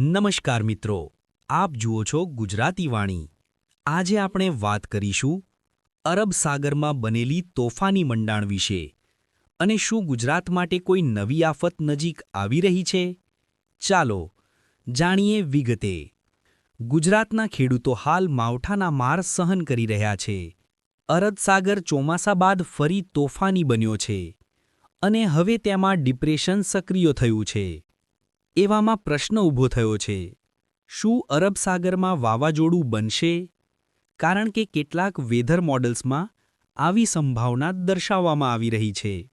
નમસ્કાર મિત્રો, આપ જુઓ છો ગુજરાતી વાણી. આજે આપણે વાત કરીશું અરબ સાગરમાં બનેલી તોફાની મંડાણ વિશે. અને શું ગુજરાત માટે કોઈ નવી આફત નજીક આવી રહી છે? ચાલો જાણીએ વિગતે. ગુજરાતના ખેડૂતો હાલ માવઠાના માર સહન કરી રહ્યા છે. અરબ સાગર ચોમાસા બાદ ફરી તોફાની બન્યો છે. અને હવે તેમાં ડિપ્રેશન સક્રિય થયું છે. એવામાં પ્રશ્ન ઊભો થયો છે. શું અરબ સાગરમાં વાવાઝોડું બનશે? કારણ કે કેટલાક વેધર મોડલ્સમાં આવી સંભાવના દર્શાવવામાં આવી રહી છે.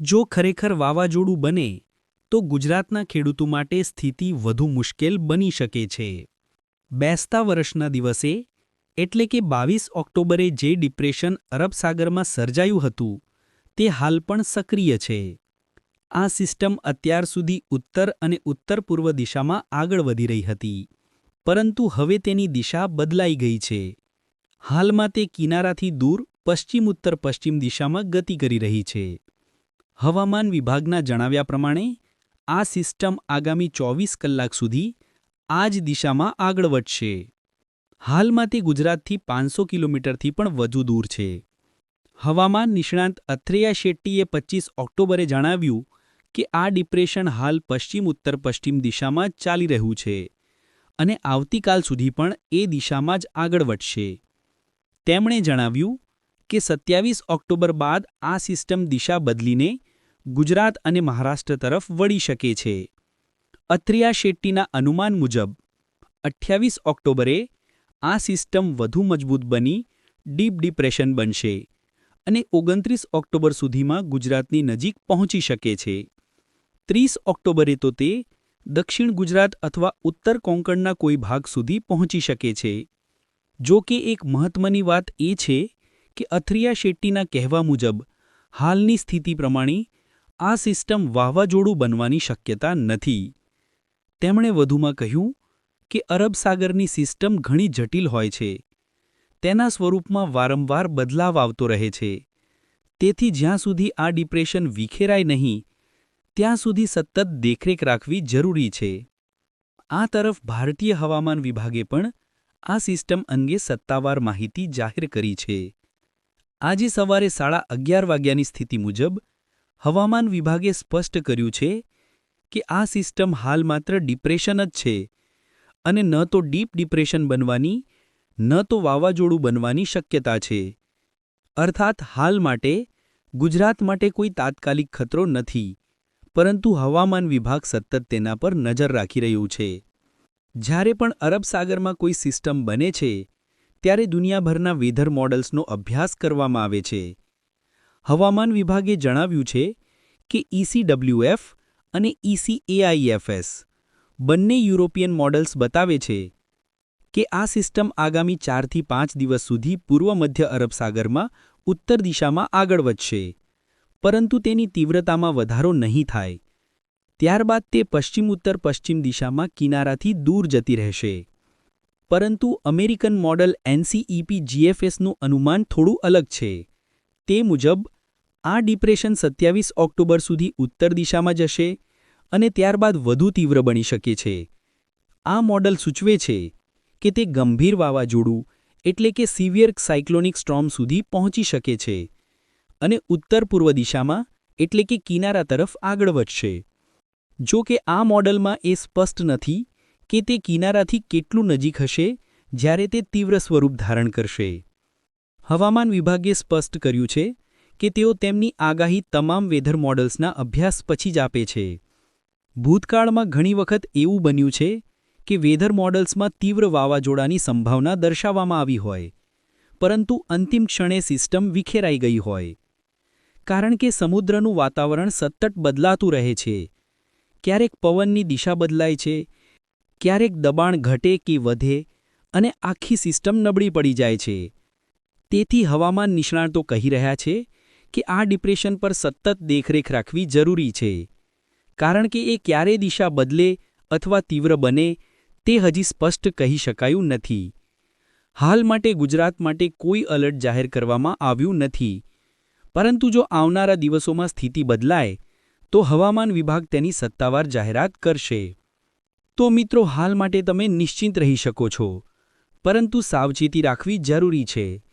જો ખરેખર વાવાઝોડું બને, તો ગુજરાતના ખેડૂતો માટે સ્થિતિ વધુ મુશ્કેલ બની શકે છે. બેસતા વર્ષના દિવસે, એટલે કે બાવીસ ઓક્ટોબરે જે ડિપ્રેશન અરબ સાગરમાં સર્જાયું હતું, તે હાલ પણ સક્રિય છે. આ સિસ્ટમ અત્યાર સુધી ઉત્તર અને ઉત્તર પૂર્વ દિશામાં આગળ વધી રહી હતી. પરંતુ હવે તેની દિશા બદલાઈ ગઈ છે. હાલમાં તે કિનારાથી દૂર પશ્ચિમ ઉત્તર પશ્ચિમ દિશામાં ગતિ કરી રહી છે. હવામાન વિભાગના જણાવ્યા પ્રમાણે, આ સિસ્ટમ આગામી ચોવીસ કલાક સુધી આ જ દિશામાં આગળ વધશે. હાલમાં તે ગુજરાતથી પાંચસો કિલોમીટરથી પણ વધુ દૂર છે. હવામાન નિષ્ણાંત અથ્રેયા શેટ્ટીએ પચીસ ઓક્ટોબરે જણાવ્યું કે આ ડિપ્રેશન હાલ પશ્ચિમ ઉત્તર પશ્ચિમ દિશામાં ચાલી રહ્યું છે અને આવતીકાલ સુધી પણ એ દિશામાં જ આગળ વધશે. તેમણે જણાવ્યું કે સત્યાવીસ ઓક્ટોબર બાદ આ સિસ્ટમ દિશા બદલીને ગુજરાત અને મહારાષ્ટ્ર તરફ વળી શકે છે. અત્રિયા શેટ્ટીના અનુમાન મુજબ, અઠ્યાવીસ ઓક્ટોબરે આ સિસ્ટમ વધુ મજબૂત બની, ડીપ ડિપ્રેશન બનશે અને ઓગણત્રીસ ઓક્ટોબર સુધીમાં ગુજરાતની નજીક પહોંચી શકે છે. ત્રીસ ઓક્ટોબરે તો તે દક્ષિણ ગુજરાત અથવા ઉત્તર કોંકણના કોઈ ભાગ સુધી પહોંચી શકે છે. જો કે એક મહત્વની વાત એ છે કે અથરિયા શેટ્ટીના કહેવા મુજબ, હાલની સ્થિતિ પ્રમાણે આ સિસ્ટમ વાવાઝોડું બનવાની શક્યતા નથી. તેમણે વધુમાં કહ્યું કે અરબ સાગરની સિસ્ટમ ઘણી જટિલ હોય છે. તેના સ્વરૂપમાં વારંવાર બદલાવ આવતો રહે છે. તેથી જ્યાં સુધી આ ડિપ્રેશન વિખેરાય નહીં ત્યાં સુધી સતત દેખરેખ રાખવી જરૂરી છે. આ તરફ ભારતીય હવામાન વિભાગે પણ આ સિસ્ટમ અંગે સત્તાવાર માહિતી જાહેર કરી છે. આજે સવારે સાડા અગિયાર વાગ્યાની સ્થિતિ મુજબ હવામાન વિભાગે સ્પષ્ટ કર્યું છે કે આ સિસ્ટમ હાલ માત્ર ડિપ્રેશન જ છે અને ન તો ડીપ ડિપ્રેશન બનવાની, ન તો વાવાઝોડું બનવાની શક્યતા છે. અર્થાત હાલ માટે ગુજરાત માટે કોઈ તાત્કાલિક ખતરો નથી. પરંતુ હવામાન વિભાગ સતત તેના પર નજર રાખી રહ્યું છે. જ્યારે પણ અરબ સાગરમાં કોઈ સિસ્ટમ બને છે, ત્યારે દુનિયાભરના વેધર મોડલ્સનો અભ્યાસ કરવામાં આવે છે. હવામાન વિભાગે જણાવ્યું છે કે ઇસીડબ્લ્યુએફ અને ઇસીએઆઈએફએસ બંને યુરોપિયન મોડલ્સ બતાવે છે કે આ સિસ્ટમ આગામી ચારથી પાંચ દિવસ સુધી પૂર્વ મધ્ય અરબ સાગરમાં ઉત્તર દિશામાં આગળ વધશે. પરંતુ તેની તીવ્રતામાં વધારો નહીં થાય. ત્યારબાદ તે પશ્ચિમ ઉત્તર પશ્ચિમ દિશામાં કિનારાથી દૂર જતી રહેશે. પરંતુ અમેરિકન મોડલ એનસીઈપી જીએફએસનું અનુમાન થોડું અલગ છે. તે મુજબ, આ ડિપ્રેશન સત્યાવીસ ઓક્ટોબર સુધી ઉત્તર દિશામાં જશે અને ત્યારબાદ વધુ તીવ્ર બની શકે છે. આ મોડલ સૂચવે છે કે તે ગંભીર વાવાઝોડું, એટલે કે સિવિયર સાયક્લોનિક સ્ટ્રોમ સુધી પહોંચી શકે છે. અને ઉત્તર પૂર્વ દિશામાં, એટલે કે કિનારા તરફ આગળ વધશે. જો કે આ મોડલમાં એ સ્પષ્ટ નથી કે તે કિનારાથી કેટલું નજીક હશે, જ્યારે તે તીવ્ર સ્વરૂપ ધારણ કરશે. હવામાન વિભાગે સ્પષ્ટ કર્યું છે કે તેઓ તેમની આગાહી તમામ વેધર મોડલ્સના અભ્યાસ પછી જ આપે છે. ભૂતકાળમાં ઘણી વખત એવું બન્યું છે કે વેધર મોડલ્સમાં તીવ્ર વાવાઝોડાની સંભાવના દર્શાવવામાં આવી હોય, પરંતુ અંતિમ ક્ષણે સિસ્ટમ વિખેરાઈ ગઈ હોય. કારણ કે સમુદ્રનું વાતાવરણ સતત બદલાતું રહે છે. ક્યારેક પવનની દિશા બદલાય છે, ક્યારેક દબાણ ઘટે કે વધે અને આખી સિસ્ટમ નબળી પડી જાય છે. તેથી હવામાન નિષ્ણાતો કહી રહ્યા છે કે આ ડિપ્રેશન પર સતત દેખરેખ રાખવી જરૂરી છે. કારણ કે એ ક્યારે દિશા બદલે અથવા તીવ્ર બને તે હજી સ્પષ્ટ કહી શકાયું નથી. હાલ માટે ગુજરાત માટે કોઈ અલર્ટ જાહેર કરવામાં આવ્યું નથી. પરંતુ જો આવનારા દિવસોમાં સ્થિતિ બદલાય, તો હવામાન વિભાગ તેની સત્તાવાર જાહેરાત કરશે. તો મિત્રો, હાલ માટે તમે નિશ્ચિંત રહી શકો છો. પરંતુ સાવચેતી રાખવી જરૂરી છે.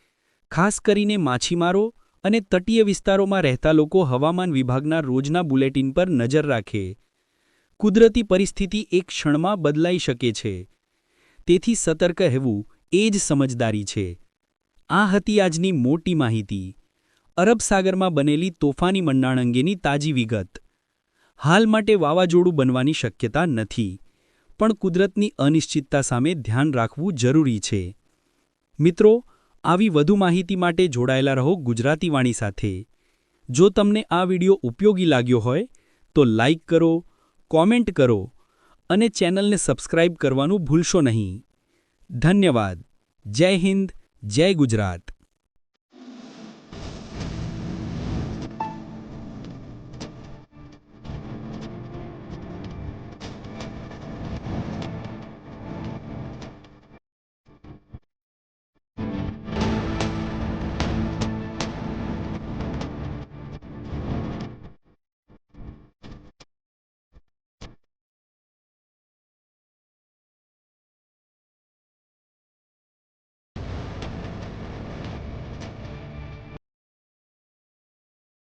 ખાસ કરીને માછીમારો અને તટીય વિસ્તારોમાં રહેતા લોકો હવામાન વિભાગના રોજના બુલેટિન પર નજર રાખે. કુદરતી પરિસ્થિતિ એક ક્ષણમાં બદલાઈ શકે છે. તેથી સતર્ક રહેવું એ જ સમજદારી છે. આ હતી આજની મોટી માહિતી. અરબ સાગરમાં બનેલી તોફાની મંડાણ અંગેની તાજી વિગત. હાલ માટે વાવાઝોડું બનવાની શક્યતા નથી, પણ કુદરતની અનિશ્ચિતતા સામે ધ્યાન રાખવું જરૂરી છે. મિત્રો, આવી વધુ માહિતી માટે જોડાયેલા રહો ગુજરાતી વાણી સાથે. જો તમને આ વિડિયો ઉપયોગી લાગ્યો હોય, તો લાઇક કરો, કોમેન્ટ કરો અને ચેનલને સબસ્ક્રાઇબ કરવાનું ભૂલશો નહીં. ધન્યવાદ. જય હિન્દ, જય ગુજરાત.